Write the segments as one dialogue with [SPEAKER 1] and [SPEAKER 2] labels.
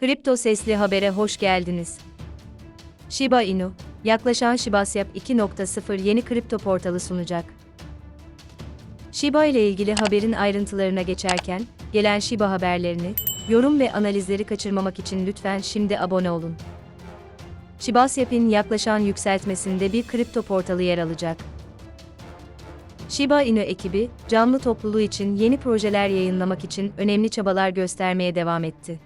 [SPEAKER 1] Kripto Sesli Haber'e hoş geldiniz. Shiba Inu, yaklaşan Shibasyap 2.0 yeni kripto portalı sunacak. Shiba ile ilgili haberin ayrıntılarına geçerken, gelen Shiba haberlerini, yorum ve analizleri kaçırmamak için lütfen şimdi abone olun. Shibasyap'in yaklaşan yükseltmesinde bir kripto portalı yer alacak. Shiba Inu ekibi, canlı topluluğu için yeni projeler yayınlamak için önemli çabalar göstermeye devam etti.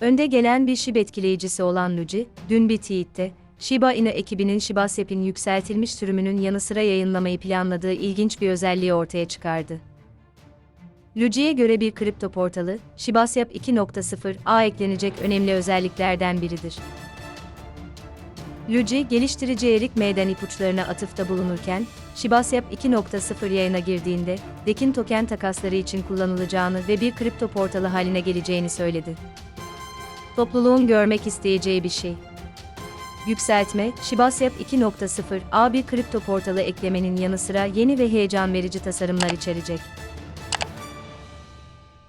[SPEAKER 1] Önde gelen bir SHIB etkileyicisi olan Luigi, dün bir tweette, Shiba Inu ekibinin Shibasyap'in yükseltilmiş sürümünün yanı sıra yayınlamayı planladığı ilginç bir özelliği ortaya çıkardı. Luigi'ye göre bir kripto portalı, Shibasyap 2.0 a eklenecek önemli özelliklerden biridir. Luigi, geliştirici Erik M'den ipuçlarına atıfta bulunurken, Shibasyap 2.0 yayına girdiğinde, DEK'in token takasları için kullanılacağını ve bir kripto portalı haline geleceğini söyledi. Topluluğun görmek isteyeceği bir şey. Yükseltme, Shibasyap 2.0 A bir kripto portalı eklemenin yanı sıra yeni ve heyecan verici tasarımlar içerecek.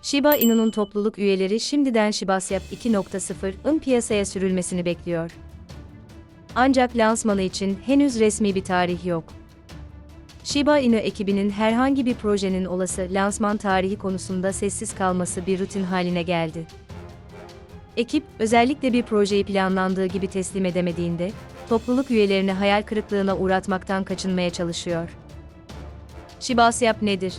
[SPEAKER 1] Shiba Inu'nun topluluk üyeleri şimdiden Shibasyap 2.0'ın piyasaya sürülmesini bekliyor. Ancak lansmanı için henüz resmi bir tarih yok. Shiba Inu ekibinin herhangi bir projenin olası lansman tarihi konusunda sessiz kalması bir rutin haline geldi. Ekip, özellikle bir projeyi planlandığı gibi teslim edemediğinde, topluluk üyelerini hayal kırıklığına uğratmaktan kaçınmaya çalışıyor. Shibasyap nedir?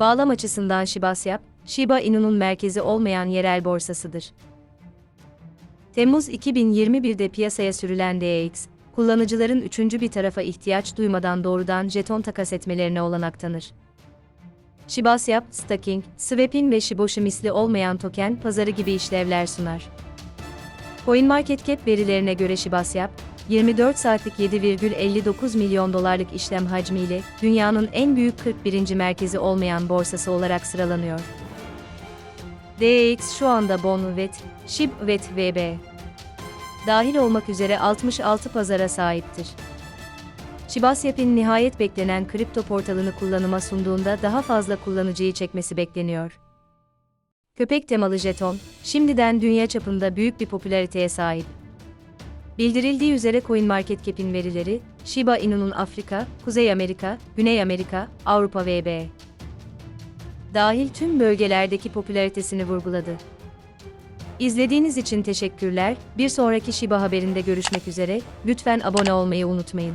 [SPEAKER 1] Bağlam açısından Shibasyap, Shiba Inu'nun merkezi olmayan yerel borsasıdır. Temmuz 2021'de piyasaya sürülen DEX, kullanıcıların üçüncü bir tarafa ihtiyaç duymadan doğrudan jeton takas etmelerine olanak tanır. Shibasyap, staking, swapping ve Shiboshi misli olmayan token pazarı gibi işlevler sunar. CoinMarketCap verilerine göre Shibasyap, 24 saatlik 7,59 milyon dolarlık işlem hacmiyle dünyanın en büyük 41. merkezi olmayan borsası olarak sıralanıyor. DEX şu anda Bon VET, SHIB VET VB dahil olmak üzere 66 pazara sahiptir. Shibasyap'in nihayet beklenen kripto portalını kullanıma sunduğunda daha fazla kullanıcıyı çekmesi bekleniyor. Köpek temalı jeton, şimdiden dünya çapında büyük bir popülariteye sahip. Bildirildiği üzere CoinMarketCap'in verileri, Shiba Inu'nun Afrika, Kuzey Amerika, Güney Amerika, Avrupa ve B. dahil tüm bölgelerdeki popülaritesini vurguladı. İzlediğiniz için teşekkürler. Bir sonraki Shiba haberinde görüşmek üzere. Lütfen abone olmayı unutmayın.